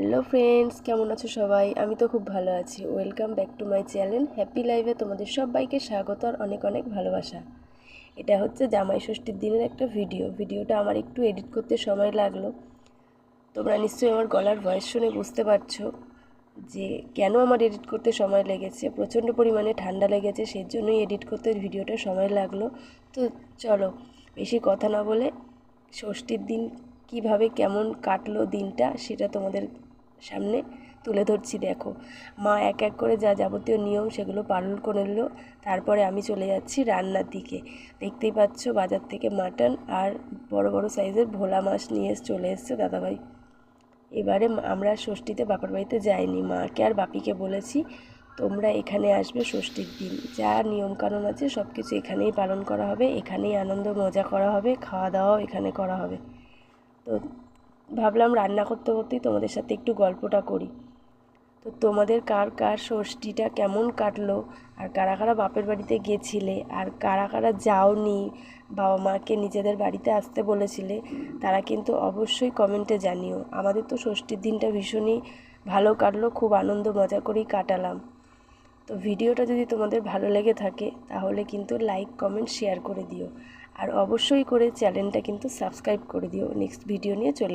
Hello friends, কেমন আছো সবাই? আমি তো খুব ভালো আছি। Welcome back to my channel happy লাইফে তোমাদের সবাইকে স্বাগত আর অনেক অনেক ভালোবাসা। এটা হচ্ছে জামাই ষষ্ঠীর দিনের একটা ভিডিও। ভিডিওটা আমার একটু এডিট করতে সময় লাগল। তোমরা নিশ্চয়ই আমার গলার ভয়েস শুনে বুঝতে পারছ যে কেন আমার এডিট করতে সময় লেগেছে, প্রচণ্ড পরিমাণে ঠান্ডা লেগেছে, সেই জন্যই এডিট করতে ভিডিওটা সময় লাগল। তো চলো, বেশি কথা না বলে ষষ্ঠীর দিন কীভাবে কেমন কাটলো দিনটা সেটা তোমাদের সামনে তুলে ধরছি, দেখো। মা এক এক করে যা যাবতীয় নিয়ম সেগুলো পালন করে নিল। তারপরে আমি চলে যাচ্ছি রান্নার দিকে। দেখতেই পাচ্ছ বাজার থেকে মাটন আর বড় বড় সাইজের ভোলা মাছ নিয়ে চলে এসছে দাদাভাই। এবারে আমরা ষষ্ঠীতে বাপের বাড়িতে যাইনি। মাকে আর বাপিকে বলেছি, তোমরা এখানে আসবে ষষ্ঠীর দিন। যা নিয়মকানুন আছে সব কিছু এখানেই পালন করা হবে। এখানেই আনন্দ, মজা করা হবে খাওয়া দাওয়াও এখানে করা হবে। তো ভাবলাম রান্না করতে করতেই তোমাদের সাথে একটু গল্পটা করি। তো তোমাদের কার কার ষষ্ঠীটা কেমন কাটলো? আর কারা কারা বাপের বাড়িতে গেছিলে? আর কারা কারা যাওনি? বাবা মাকে নিজেদের বাড়িতে আসতে বলেছিলে? তারা কিন্তু অবশ্যই কমেন্টে জানিও। আমাদের তো ষষ্ঠীর দিনটা ভীষণই ভালো কাটলো, খুব আনন্দ মজা করেই কাটালাম। তো ভিডিওটা যদি তোমাদের ভালো লেগে থাকে, তাহলে কিন্তু লাইক, কমেন্ট, শেয়ার করে দিও। আর অবশ্যই করে চ্যানেলটা কিন্তু সাবস্ক্রাইব করে দিও। নেক্সট ভিডিও নিয়ে চলে